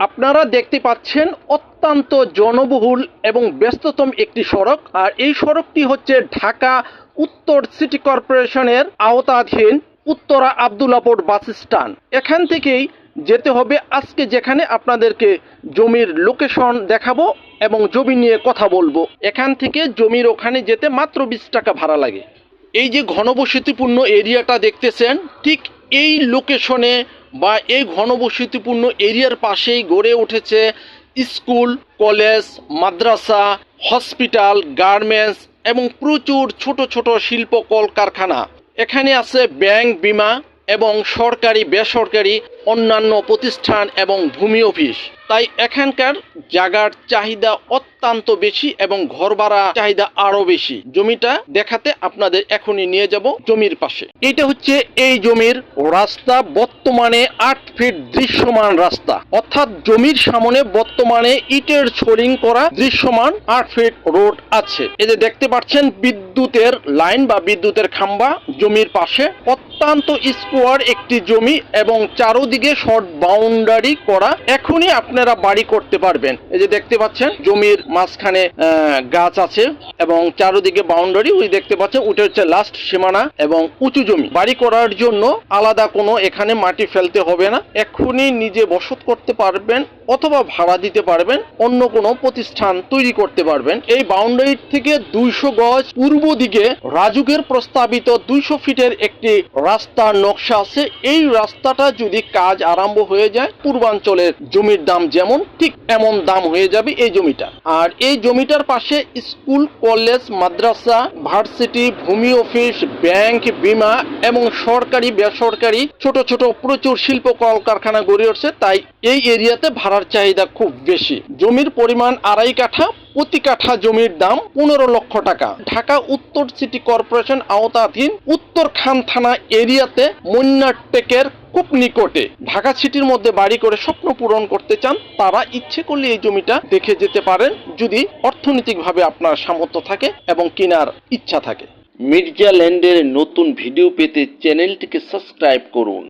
আপনারা দেখতে পাচ্ছেন অত্যন্ত জনবহুল এবং ব্যস্ততম একটি সড়ক, আর এই সড়কটি হচ্ছে ঢাকা উত্তর সিটি কর্পোরেশনের আওতাধীন উত্তরা আবদুল্লাপুর বাস স্ট্যান্ড। এখান থেকেই যেতে হবে। আজকে যেখানে আপনাদেরকে জমির লোকেশন দেখাবো এবং জমি নিয়ে কথা বলব। এখান থেকে জমির ওখানে যেতে মাত্র বিশ টাকা ভাড়া লাগে। এই যে ঘনবসতিপূর্ণ এরিয়াটা দেখতেছেন, ঠিক এই লোকেশনে বা এই ঘনবসতিপূর্ণ এরিয়ার পাশেই গড়ে উঠেছে স্কুল, কলেজ, মাদ্রাসা, হসপিটাল, গার্মেন্টস এবং প্রচুর ছোট ছোট শিল্প কলকারখানা। এখানে আছে ব্যাংক, বিমা এবং সরকারি, বেসরকারি, অন্যান্য প্রতিষ্ঠান এবং ভূমি অফিস। তাই এখানকার জায়গার চাহিদা অত্যন্ত বেশি এবং ঘর ভাড়া চাহিদা আরও বেশি। জমিটা দেখাতে আপনাদের এখনই নিয়ে যাব জমির পাশে। এটা হচ্ছে এই জমির রাস্তা, বর্তমানে আট ফিট দৃশ্যমান রাস্তা। অর্থাৎ জমির সামনে বর্তমানে ইটের ছড়িং করা দৃশ্যমান আট ফিট রোড আছে। এই যে দেখতে পাচ্ছেন, বিদ্যুতের লাইন বা বিদ্যুতের খাম্বা জমির পাশে। অত্যন্ত স্কোয়ার একটি জমি এবং চারোদিকে শর্ট বাউন্ডারি করা এখনই আপনারা বাড়ি করতে পারবেন। এই যে দেখতে পাচ্ছেন, জমির মাঝখানে গাছ আছে এবং চারোদিকে বাউন্ডারি ওই দেখতে পাচ্ছেন, ওটা হচ্ছে লাস্ট সীমানা এবং উঁচু জমি। বাড়ি করার জন্য আলাদা কোনো এখানে মাটি ফেলতে হবে না। এখনই নিজে বসত করতে পারবেন অথবা ভাড়া দিতে পারবেন, অন্য কোনো প্রতিষ্ঠান তৈরি করতে পারবেন। এই বাউন্ডারি থেকে দুইশো গজ পূর্ব দিকে রাজুকের প্রস্তাবিত দুইশো ফিটের একটি রাস্তার নকশা আছে। এই রাস্তাটা যদি কাজ আরম্ভ হয়ে যায়, পূর্বাঞ্চলের জমির দাম যেমন, ঠিক এমন দাম হয়ে যাবে এই জমিটা। আর এই জমিটার পাশে স্কুল, কলেজ, মাদ্রাসা, ভার্সিটি, ভূমি অফিস, ব্যাংক, বিমা এবং সরকারি, বেসরকারি ছোট ছোট প্রচুর শিল্প কলকারখানা গড়ে উঠছে। তাই এই এরিয়াতে ভাড়ার চাহিদা খুব বেশি। জমির পরিমাণ আড়াই কাঠা প্রতি কাঠা জমির দাম পনেরো লক্ষ টাকা। ঢাকা উত্তর সিটি কর্পোরেশন আওতাধীন উত্তর খান থানা এরিয়াতে মন্যাটেকের খুব নিকটে ঢাকা সিটির মধ্যে বাড়ি করে স্বপ্ন পূরণ করতে চান, তারা ইচ্ছে করলে এই জমিটা দেখে যেতে পারেন যদি অর্থনৈতিকভাবে আপনার সামর্থ্য থাকে এবং কেনার ইচ্ছা থাকে। মির্জা ল্যান্ডের নতুন ভিডিও পেতে চ্যানেলটিকে সাবস্ক্রাইব করুন।